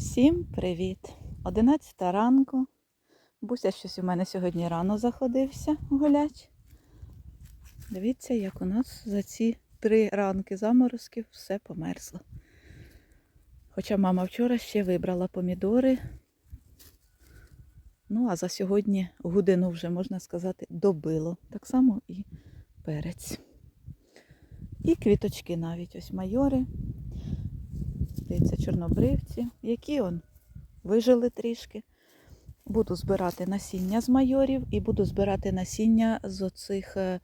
Всім привіт! 11 ранку. Буся щось у мене сьогодні рано заходився гулять. Дивіться, як у нас за ці три ранки заморозків все померзло. Хоча мама вчора ще вибрала помідори. Ну, а за сьогодні годину вже, можна сказати, добило. Так само і перець. І квіточки навіть ось майори. Дивіться, чорнобривці, які он вижили трішки. Буду збирати насіння з майорів і буду збирати насіння з оцих е,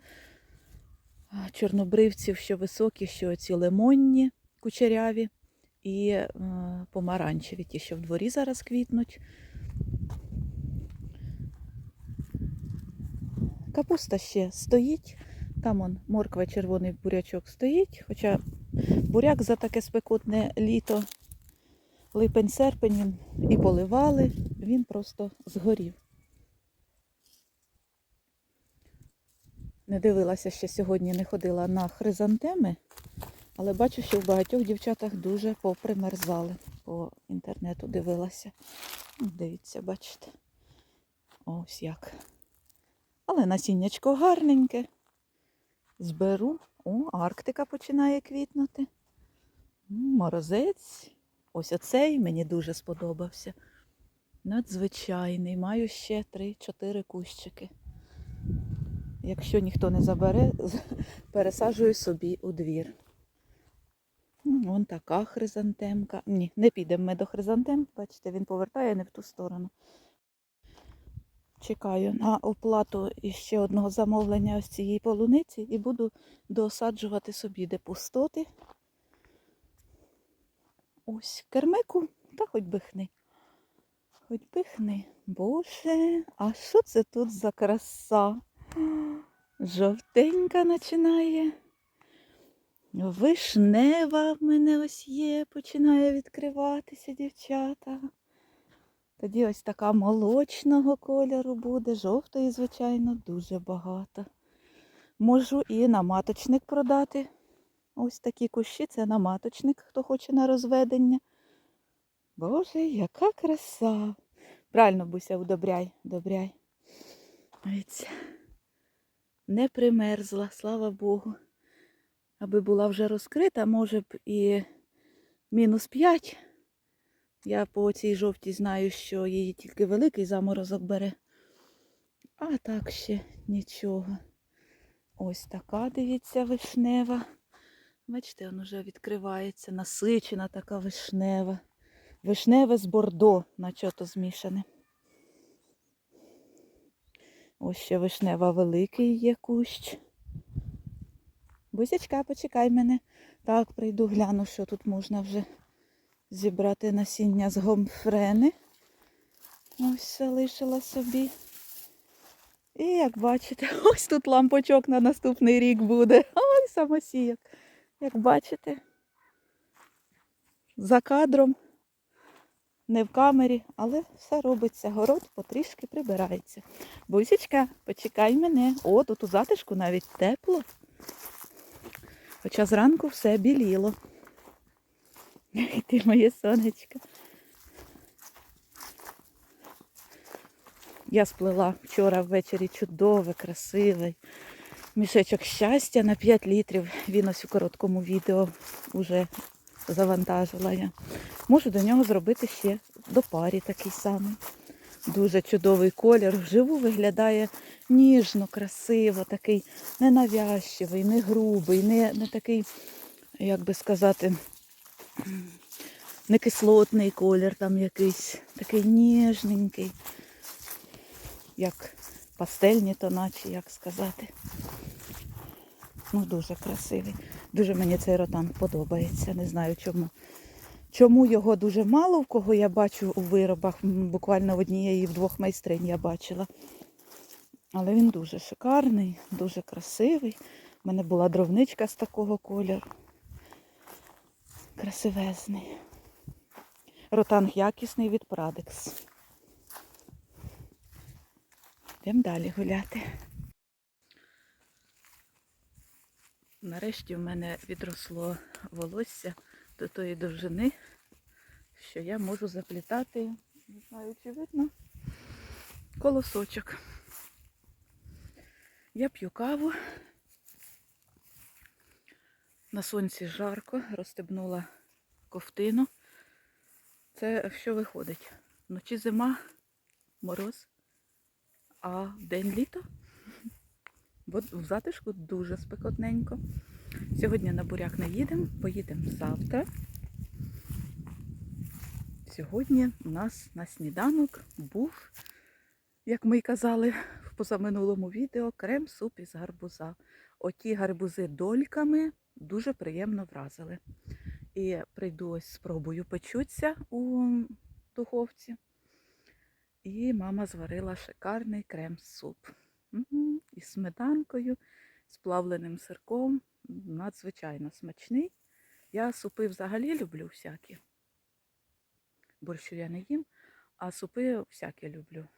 чорнобривців, що високі, що ці лимонні, кучеряві і е, помаранчеві, ті, що в дворі зараз квітнуть. Капуста ще стоїть. Там он морква, червоний бурячок стоїть, хоча буряк за таке спекотне літо, липень-серпень і поливали, він просто згорів. Не дивилася ще сьогодні, не ходила на хризантеми, але бачу, що в багатьох дівчатах дуже попримерзали. По інтернету дивилася. Дивіться, бачите. Ось як. Але насіннячко гарненьке. Зберу. О, Арктика починає квітнути. Морозець. Ось оцей мені дуже сподобався. Надзвичайний. Маю ще 3-4 кущики. Якщо ніхто не забере, пересаджую собі у двір. Вон така хризантемка. Ні, не підемо ми до хризантем. Бачите, він повертає не в ту сторону. Чекаю на оплату іще одного замовлення ось цієї полуниці і буду досаджувати собі де пустоти. Ось кермику, та хоч би хни. Хоч би хни. Боже, а що це тут за краса? Жовтенька починає. Вишнева в мене ось є, починає відкриватися, дівчата. Тоді ось така молочного кольору буде, жовтої, звичайно, дуже багато. Можу і на маточник продати. Ось такі кущі, це на маточник, хто хоче на розведення. Боже, яка краса. Правильно, Буся, удобряй, добряй. Дивіться. Не примерзла, слава Богу. Аби була вже розкрита, може б і мінус 5. Я по цій жовтій знаю, що її тільки великий заморозок бере. А так ще нічого. Ось така, дивіться, вишнева. Бачите, воно вже відкривається, насичена така вишнева. Вишневе з бордо, наче то змішане. Ось ще вишнева великий є кущ. Бусячка, почекай мене. Так, прийду, гляну, що тут можна вже зібрати насіння з гомфрени. Ось залишила собі. І як бачите, ось тут лампочок на наступний рік буде. Ой, самосіяк. Як бачите, за кадром, не в камері, але все робиться. Город потрішки прибирається. Бусічка, почекай мене. О, тут у затишку навіть тепло. Хоча зранку все біліло. Ти моє сонечко. Я сплела вчора ввечері чудове, красиве. Мішечок щастя на 5 літрів. Він ось у короткому відео вже завантажила я. Можу до нього зробити ще до парі такий самий. Дуже чудовий колір. Вживу виглядає ніжно, красиво, такий ненавязчивий, не грубий, не, не такий, як би сказати, не кислотний колір там якийсь, такий ніжненький, як пастельні тона, чи як сказати. Ну, дуже красивий. Дуже мені цей ротан подобається. Не знаю чому. Чому його дуже мало, в кого я бачу у виробах, буквально в однієї в двох майстринь я бачила. Але він дуже шикарний, дуже красивий. У мене була дровничка з такого кольору. Красивезний. Ротанг якісний від Прадекс. Йдемо далі гуляти. Нарешті в мене відросло волосся до тої довжини, що я можу заплітати, не знаю, чи видно, колосочок. Я п'ю каву. На сонці жарко, розстебнула ковтину. Це що виходить? Вночі зима, мороз, а вдень літо. Бо в затишку дуже спекотненько. Сьогодні на буряк не їдемо, поїдемо завтра. Сьогодні у нас на сніданок був, як ми й казали в позаминулому відео, крем-суп із гарбуза. Оті гарбузи дольками дуже приємно вразили. І прийду ось спробую печуться у духовці. І мама зварила шикарний крем-суп. Із сметанкою, з плавленим сирком. Надзвичайно смачний. Я супи взагалі люблю всякі. Борщу я не їм, а супи всякі люблю.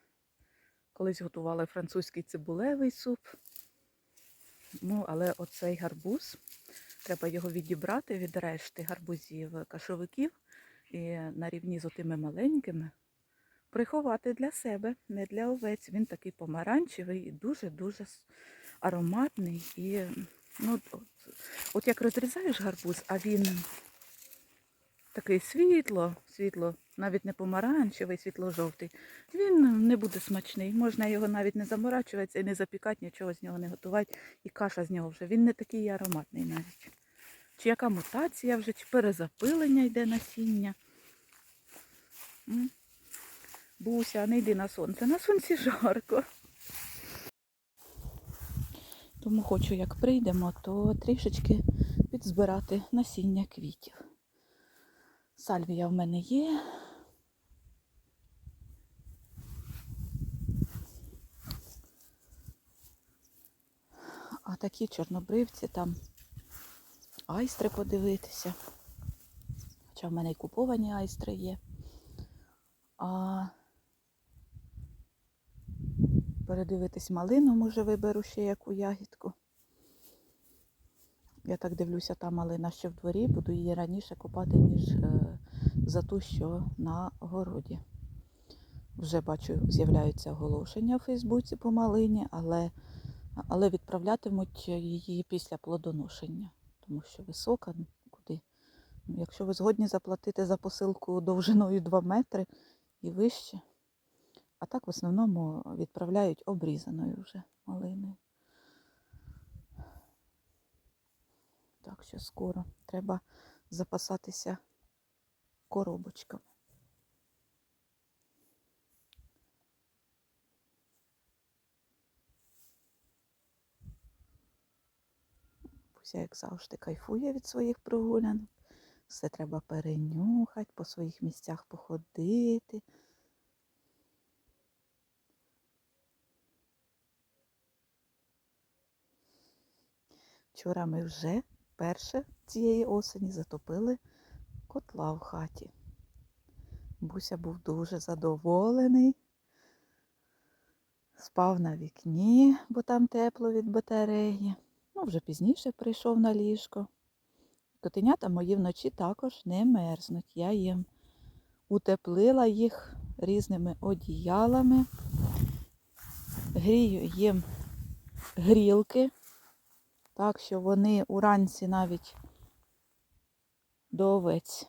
Колись готувала французький цибулевий суп. Ну, але оцей гарбуз, треба його відібрати від решти гарбузів кашовиків і на рівні з отими маленькими приховати для себе, не для овець. Він такий помаранчевий і дуже-дуже ароматний. І, ну, от, от як розрізаєш гарбуз, а він такий світло, світло, навіть не помаранчевий, світло-жовтий, він не буде смачний. Можна його навіть не заморачуватися і не запікати, нічого з нього не готувати. І каша з нього вже. Він не такий ароматний навіть. Чи яка мутація вже, чи перезапилення йде насіння. Буся, не йди на сонце. На сонці жарко. Тому хочу, як прийдемо, то трішечки підзбирати насіння квітів. Сальвія в мене є. А такі чорнобривці там айстри подивитися. Хоча в мене й куповані айстри є. А передивитись малину, може, виберу ще яку ягідку. Я так дивлюся, та малина ще в дворі, буду її раніше купати, ніж е, за ту, що на городі. Вже бачу, з'являються оголошення в Фейсбуці по малині, але, але відправлятимуть її після плодоношення, тому що висока, ну, куди. Ну, Якщо ви згодні заплатити за посилку довжиною 2 метри і вище, а так в основному відправляють обрізаною вже малиною. Так що скоро треба запасатися коробочками. Буся, як завжди, кайфує від своїх прогулянок. Все треба перенюхати, по своїх місцях походити. Вчора ми вже перше цієї осені затопили котла в хаті. Буся був дуже задоволений. Спав на вікні, бо там тепло від батареї. Ну, вже пізніше прийшов на ліжко. Котенята мої вночі також не мерзнуть. Я їм утеплила їх різними одіялами, грію їм грілки, так що вони уранці навіть до овець.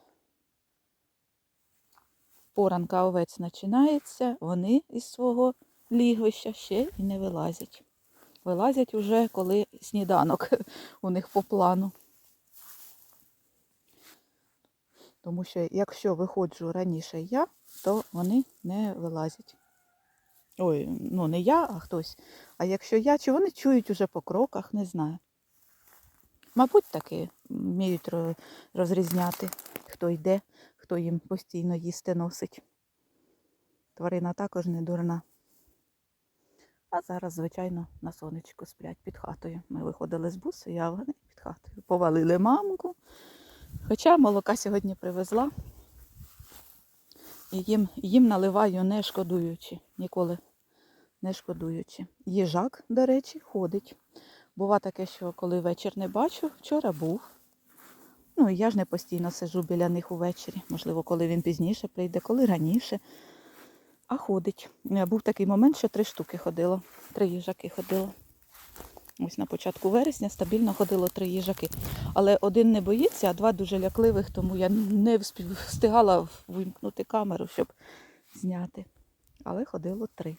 Поранка овець починається, вони із свого лігвища ще і не вилазять. Вилазять уже, коли сніданок у них по плану. Тому що якщо виходжу раніше я, то вони не вилазять. Ой, ну не я, а хтось. А якщо я, чи вони чують уже по кроках, не знаю. Мабуть, таки вміють розрізняти, хто йде, хто їм постійно їсти носить. Тварина також не дурна. А зараз, звичайно, на сонечку сплять під хатою. Ми виходили з бусу, а вони під хатою. Повалили мамку. Хоча молока сьогодні привезла. І їм, їм наливаю не шкодуючи, ніколи не шкодуючи. Їжак, до речі, ходить. Бува таке, що коли вечір не бачу, вчора був. Ну і я ж не постійно сижу біля них увечері. Можливо, коли він пізніше прийде, коли раніше. А ходить. Е, Був такий момент, що три штуки ходило, три їжаки ходило. Ось на початку вересня стабільно ходило три їжаки. Але один не боїться, а два дуже лякливих, тому я не встигала вимкнути камеру, щоб зняти. Але ходило три.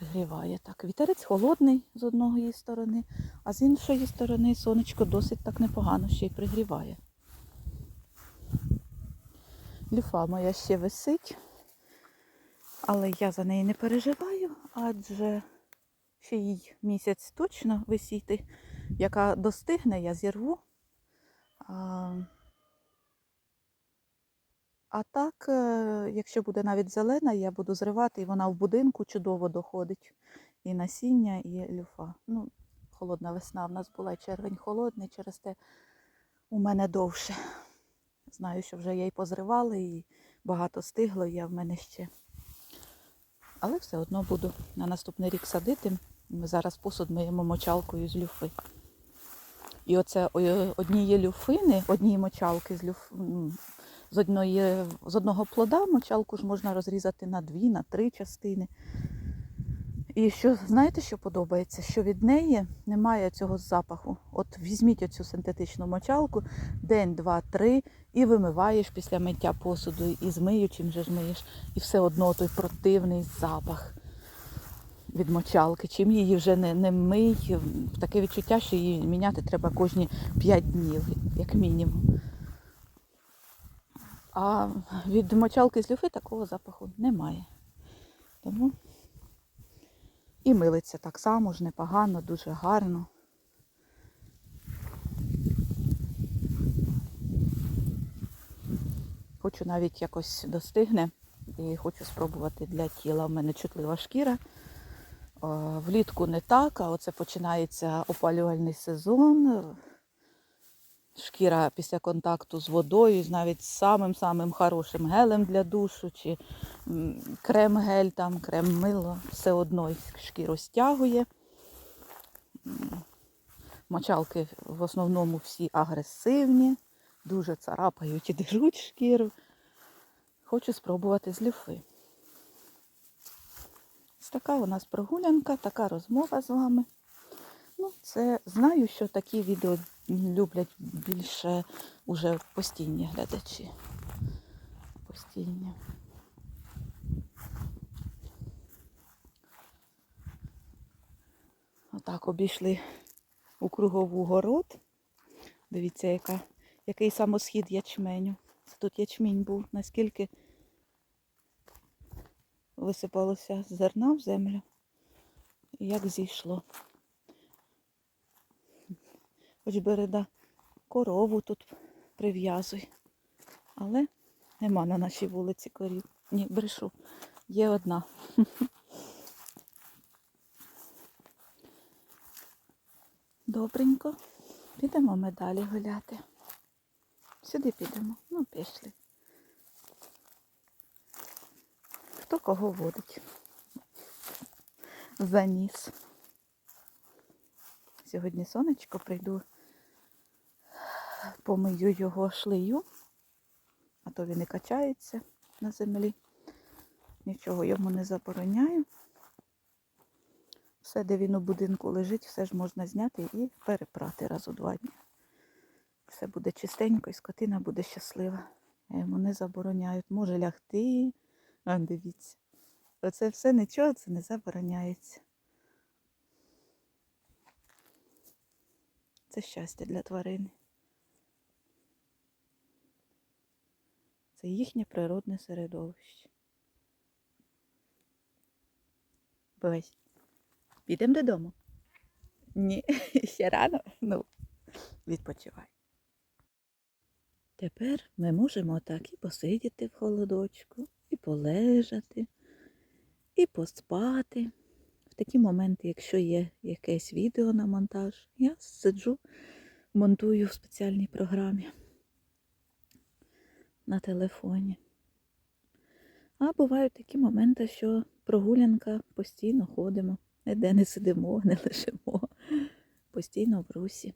Пригріває так. Вітерець холодний з одної сторони, а з іншої сторони сонечко досить так непогано ще й пригріває. Люфа моя ще висить, але я за неї не переживаю, адже ще їй місяць точно висіти. Яка достигне, я зірву. А, так, е, якщо буде навіть зелена, я буду зривати, і вона в будинку чудово доходить. І насіння, і люфа. Ну, холодна весна в нас була, червень холодний, через те у мене довше. Знаю, що вже я й позривала, і багато стигло, я в мене ще. Але все одно буду на наступний рік садити. Ми зараз посуд миємо мочалкою з люфи. І оце однієї люфини, однієї мочалки з люф... з, одної, з одного плода мочалку ж можна розрізати на дві, на три частини. І що, знаєте, що подобається? Що від неї немає цього запаху. От візьміть оцю синтетичну мочалку, день, два, три, і вимиваєш після миття посуду, і змиючим же ж миєш, і все одно той противний запах від мочалки. Чим її вже не, не мий, таке відчуття, що її міняти треба кожні 5 днів, як мінімум. А від мочалки з люфи такого запаху немає. Тому і милиться так само ж непогано, дуже гарно. Хочу навіть якось достигне і хочу спробувати для тіла. У мене чутлива шкіра. Влітку не так, а оце починається опалювальний сезон. Шкіра після контакту з водою, навіть з самим-самим хорошим гелем для душу, чи крем-гель, там, крем-мило, все одно шкіру стягує. Мочалки в основному всі агресивні, дуже царапають і дежуть шкіру. Хочу спробувати з ліфи. Ось така у нас прогулянка, така розмова з вами. Ну, це знаю, що такі відео люблять більше уже постійні глядачі. Постійні. Отак обійшли у кругову город. Дивіться, яка, який самосхід ячменю. Це тут ячмінь був, наскільки висипалося зерна в землю. І як зійшло. Хоч береда корову тут прив'язуй. Але нема на нашій вулиці корів. Ні, брешу. Є одна. Добренько. Підемо ми далі гуляти. Сюди підемо. Ну, пішли. Хто кого водить? Заніс. Сьогодні сонечко прийду, помию його шлею, а то він і качається на землі. Нічого йому не забороняю. Все, де він у будинку лежить, все ж можна зняти і перепрати раз у два дні. Все буде чистенько і скотина буде щаслива. Я йому не забороняю. Може лягти. А, дивіться. Оце все нічого, це не забороняється. Це щастя для тварини. Це їхнє природне середовище. Бась. Підемо додому? Ні, ще рано. Ну, відпочивай. Тепер ми можемо так і посидіти в холодочку, і полежати, і поспати. Такі моменти, якщо є якесь відео на монтаж, я сиджу, монтую в спеціальній програмі на телефоні. А бувають такі моменти, що прогулянка, постійно ходимо. Ніде не сидимо, не лежимо. Постійно в русі.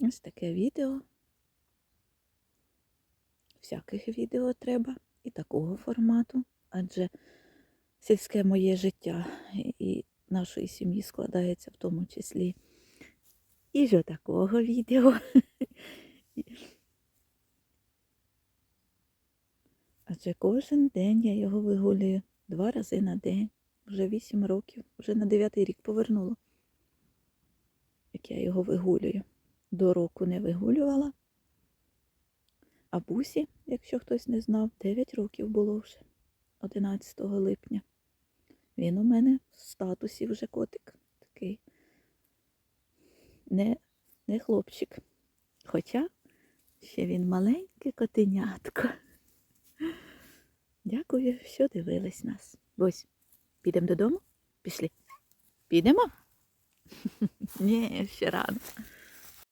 Ось таке відео. Всяких відео треба і такого формату, адже сільське моє життя і нашої сім'ї складається в тому числі і ж такого відео. Адже кожен день я його вигулюю два рази на день. Вже вісім років, вже на дев'ятий рік повернула, як я його вигулюю. До року не вигулювала. А бусі, якщо хтось не знав, 9 років було вже 11 липня. Він у мене в статусі вже котик такий. Не, не хлопчик. Хоча ще він маленьке котенятко. Дякую, що дивились нас. Ось, підемо додому? Пішли. Підемо? Ні, ще рано.